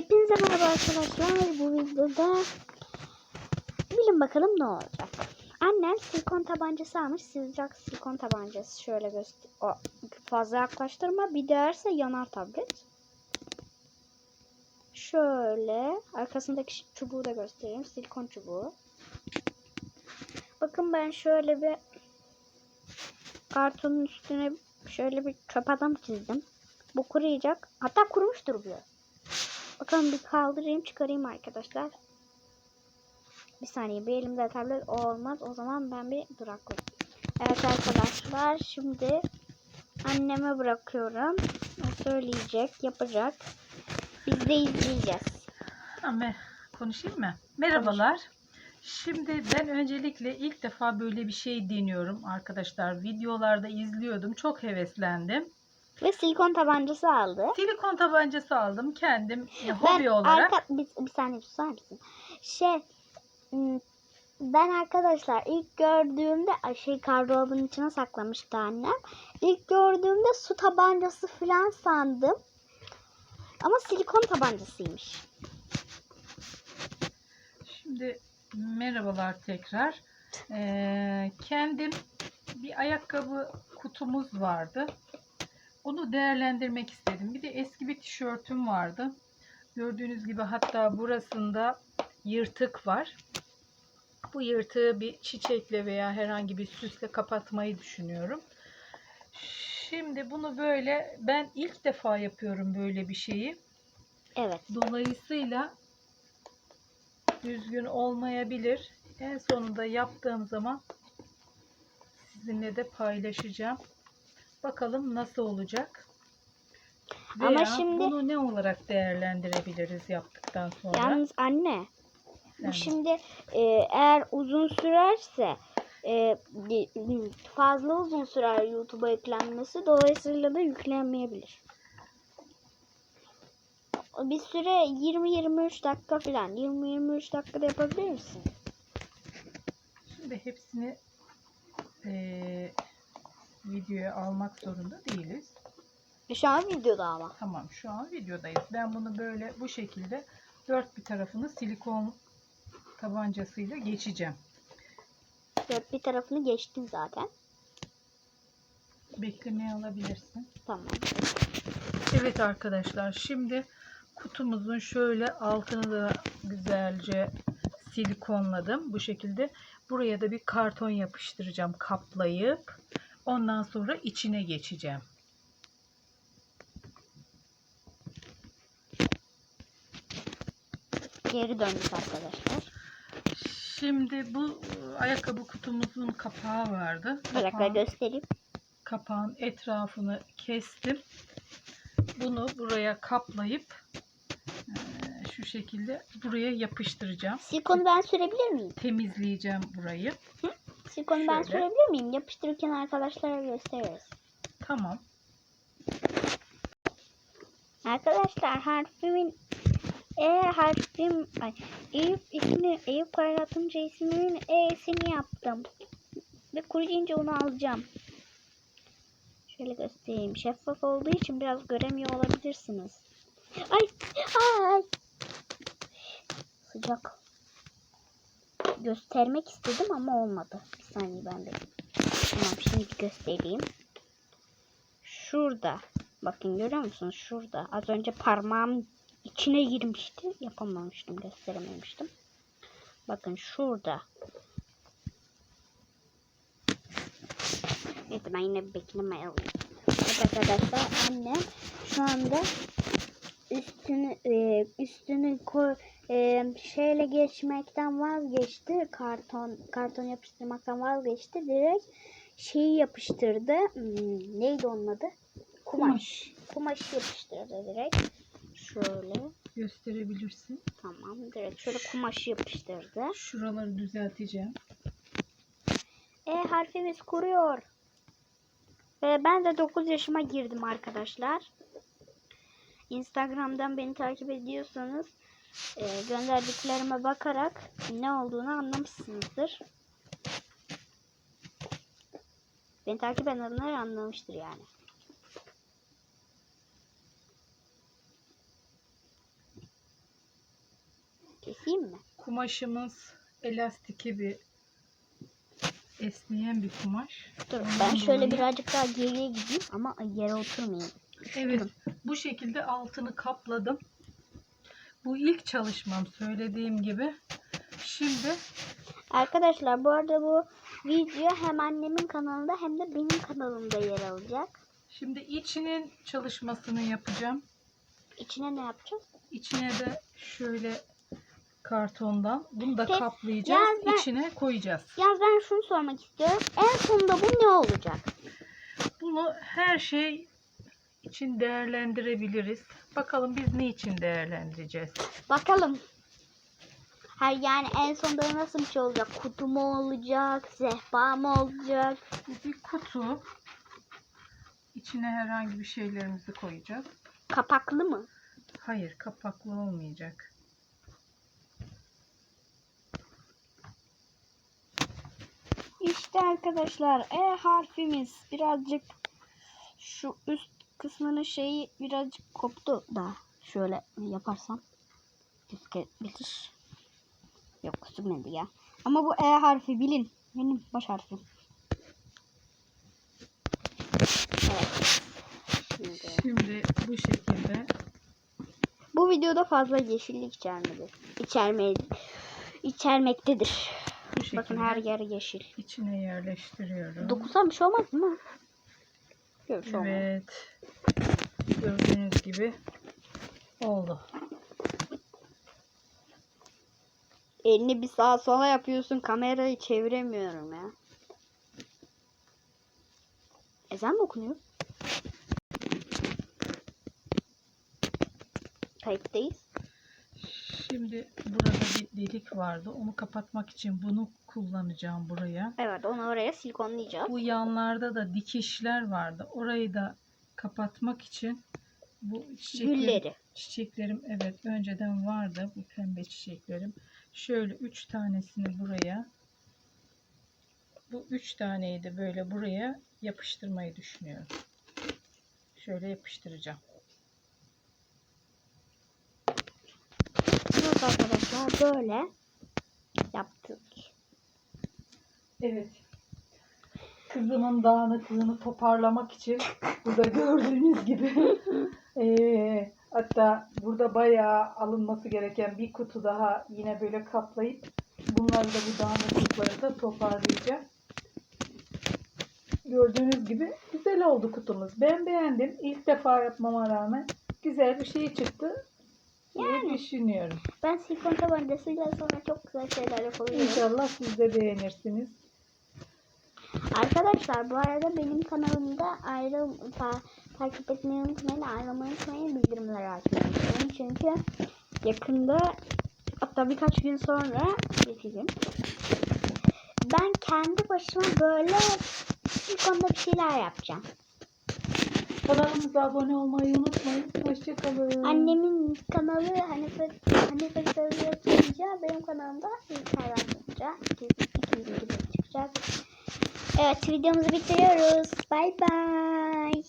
Hepinize merhaba arkadaşlar. Bu videoda bilin bakalım ne olacak. Annem silikon tabancası almış. Sıcak silikon tabancası. Şöyle göster. O, fazla yaklaştırma. Bir derse yanar tablet. Şöyle arkasındaki çubuğu da göstereyim. Silikon çubuğu. Bakın ben şöyle bir kartonun üstüne şöyle bir çöp adam çizdim. Bu kuruyacak. Hatta kurumuştur bu. Bakalım bir kaldırayım çıkarayım arkadaşlar. Bir saniye bir elimde tablet olmaz. O zaman ben bir durak koyayım. Evet arkadaşlar şimdi anneme bırakıyorum. O söyleyecek, yapacak. Biz de izleyeceğiz. Ama konuşayım mı? Merhabalar. Şimdi ben öncelikle ilk defa böyle bir şey deniyorum arkadaşlar. Videolarda izliyordum. Çok heveslendim. Ve silikon tabancası aldı. Silikon tabancası aldım kendim e, Ben hobi olarak. arka- bir, bir saniye susar mısın? Şey ben arkadaşlar ilk gördüğümde şey kardolabın içine saklamıştı annem. İlk gördüğümde su tabancası falan sandım. Ama silikon tabancasıymış. Şimdi merhabalar tekrar. Ee, kendim bir ayakkabı kutumuz vardı. Onu değerlendirmek istedim. Bir de eski bir tişörtüm vardı. Gördüğünüz gibi hatta burasında yırtık var. Bu yırtığı bir çiçekle veya herhangi bir süsle kapatmayı düşünüyorum. Şimdi bunu böyle ben ilk defa yapıyorum böyle bir şeyi. Evet. Dolayısıyla düzgün olmayabilir. En sonunda yaptığım zaman sizinle de paylaşacağım. Bakalım nasıl olacak. Ama Veya şimdi- bunu ne olarak değerlendirebiliriz yaptıktan sonra. Yalnız anne bu şimdi e, eğer uzun sürerse e, fazla uzun sürer YouTube'a yüklenmesi dolayısıyla da yüklenmeyebilir. Bir süre 20-23 dakika falan 20-23 dakikada yapabilir misin? Şimdi hepsini eee, videoya almak zorunda değiliz. E, Şu an videoda ama. Tamam şu an videodayız. Ben bunu böyle bu şekilde dört bir tarafını silikon tabancasıyla geçeceğim. Dört bir tarafını geçtin zaten. Beklemeye alabilirsin. Tamam. Evet arkadaşlar şimdi kutumuzun şöyle altını da güzelce silikonladım. Bu şekilde buraya da bir karton yapıştıracağım kaplayıp ondan sonra içine geçeceğim. Geri döndük arkadaşlar. Şimdi bu e, ayakkabı kutumuzun kapağı vardı. Kapağın- göstereyim. kapağın etrafını kestim. Bunu buraya kaplayıp eee, şu şekilde buraya yapıştıracağım. Silikonu ben sürebilir miyim? Temizleyeceğim burayı. Silikonu ben Şöyle. sürebilir miyim? Yapıştırırken arkadaşlara gösteririz. Tamam. Arkadaşlar harfimin E harfim ay Eyüp ismi Eyüp Hayratımca isminin E'sini yaptım. Ve kuruyunca onu alacağım. Şöyle göstereyim. Şeffaf olduğu için biraz göremiyor olabilirsiniz. Ay ay sıcak. Göstermek istedim ama olmadı. Bir saniye ben de. Tamam şimdi göstereyim. Şurada. Bakın görüyor musunuz? Şurada. Az önce parmağım içine girmişti. Yapamamıştım. Gösterememiştim. Bakın şurada. Neyse ben yine bir bekleme alayım. Evet arkadaşlar annem şu anda üstünü e, üstünü koy, e, şeyle geçmekten vazgeçti. Karton karton yapıştırmaktan vazgeçti. Direkt şeyi yapıştırdı. Hmm, neydi onun adı? Kumaş. Kumaşı yapıştırdı direkt. Şöyle. Gösterebilirsin. Tamam. Direkt şöyle kumaşı yapıştırdı. Şuraları düzelteceğim. E harfimiz kuruyor. Ve ben de 9 yaşıma girdim arkadaşlar. Instagram'dan beni takip ediyorsanız e, gönderdiklerime bakarak ne olduğunu anlamışsınızdır. Beni takip edenler anlamıştır yani. Keseyim mi? Kumaşımız elastiki bir esneyen bir kumaş. Dur Ondan ben şöyle dolayı- birazcık daha geriye gideyim ama yere oturmayayım. Evet, bu şekilde altını kapladım. Bu ilk çalışmam söylediğim gibi. Şimdi Arkadaşlar bu arada bu video hem annemin kanalında hem de benim kanalımda yer alacak. şimdi içinin çalışmasını yapacağım. İçine ne yapacağız? İçine de şöyle kartondan bunu da Peki, kaplayacağız. yani ben- içine koyacağız. Yalnız ben şunu sormak istiyorum. En sonunda bu ne olacak? Bunu her şey için değerlendirebiliriz. Bakalım biz ne için değerlendireceğiz? Bakalım. Her yani en sonunda nasıl bir şey olacak? Kutu mu olacak? Sehpa mı olacak? Bu bir kutu. İçine herhangi bir şeylerimizi koyacağız. Kapaklı mı? Hayır, kapaklı olmayacak. İşte arkadaşlar E harfimiz birazcık şu üst kısmının şeyi birazcık koptu da şöyle yaparsam gözükebilir. Yok gözükmedi ya. Ama bu E harfi bilin. Benim baş harfim. Evet. Şimdi, Şimdi bu şekilde bu videoda fazla yeşillik içermedi. İçerme, içermektedir. bu şekilde Bakın her yer yeşil. içine yerleştiriyorum. Dokunsam bir şey olmaz mı? Yok olmaz. Evet. Gördüğünüz gibi oldu. Elini bir sağa sola yapıyorsun. Kamerayı çeviremiyorum ya. Ezan mı okunuyor? Kayıttayız. Şimdi burada bir delik vardı. Onu kapatmak için bunu kullanacağım buraya. Evet onu oraya silikonlayacağız. Bu yanlarda da dikişler vardı. Orayı da kapatmak için bu çiçeklerim, Gülleri. çiçeklerim evet önceden vardı bu pembe çiçeklerim. Şöyle üç tanesini buraya bu üç taneyi de böyle buraya yapıştırmayı düşünüyorum. Şöyle yapıştıracağım. Arkadaşlar böyle yaptık. Evet. Kızımın dağınıklığını toparlamak için burada gördüğünüz gibi eee, hatta burada bayağı alınması gereken bir kutu daha yine böyle kaplayıp bunları da bu dağınıklıkları da toparlayacağım. Gördüğünüz gibi güzel oldu kutumuz. Ben beğendim. İlk defa yapmama rağmen güzel bir şey çıktı diye Yani. düşünüyorum. Ben silikon tabancasıyla sonra çok güzel şeyler yapabilirim. İnşallah siz de beğenirsiniz. Arkadaşlar bu arada benim kanalımda ayrı ta- takip etmeyi unutmayın. Ayrılmayı unutmayın. Bildirimleri açmayı unutmayın. Çünkü yakında hatta birkaç gün sonra bir gün ben kendi başıma böyle ilk bir şeyler yapacağım. Kanalımıza abone olmayı unutmayın. Hoşçakalın. Annemin kanalı Hanife Hanife Sarı yazınca benim kanalımda ilk hayvan çıkacak. İkinci video çıkacak. Evet videomuzu bitiriyoruz. Bye bye.